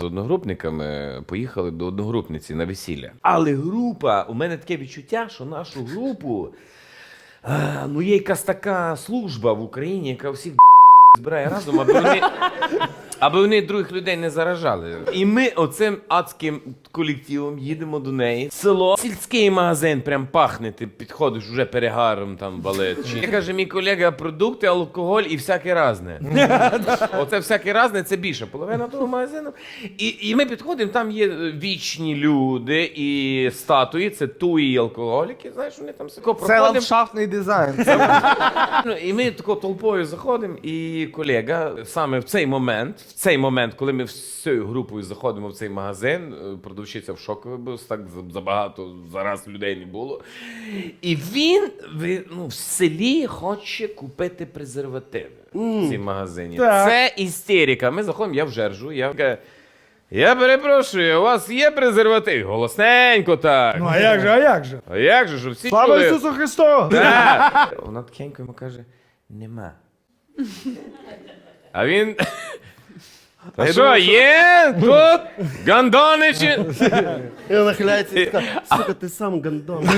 з одногрупниками поїхали до одногрупниці на весілля. Але група, у мене таке відчуття, що нашу групу, а, ну є якась така служба в Україні, яка всіх збирає разом, аби вони, аби вони других людей не заражали. І ми оцим адським колективом їдемо до неї. Село, сільський магазин, прям пахне. Ти підходиш уже перегаром там валить. Чи каже мій колега, продукти, алкоголь і всяке разне. Оце всяке разне, це більше половина того магазину. І, і ми підходимо, там є е, вічні люди і статуї, це туї і алкоголіки. Знаєш, вони там тако Це проходимо. ландшафтний дизайн. Ну, І ми тако толпою заходимо, і колега саме в цей момент, в цей момент, коли ми всією групою заходимо в цей магазин, е, продавщиця в шокові, бо так забагато зараз людей не було. І він ну, в селі хоче купити презервативи в цій магазині. Так. Це істерика. Ми заходимо, я в жержу, я кажу, я перепрошую, у вас є презерватив? Голосненько так. Ну а як же, а як же? А як же ж всі Слава чули? Ісусу Христу! Так. Вона тихенько йому каже: нема. А він. Та що, є? Тут? Гандони чи. він нахиляється і така, сука, ти сам гандон.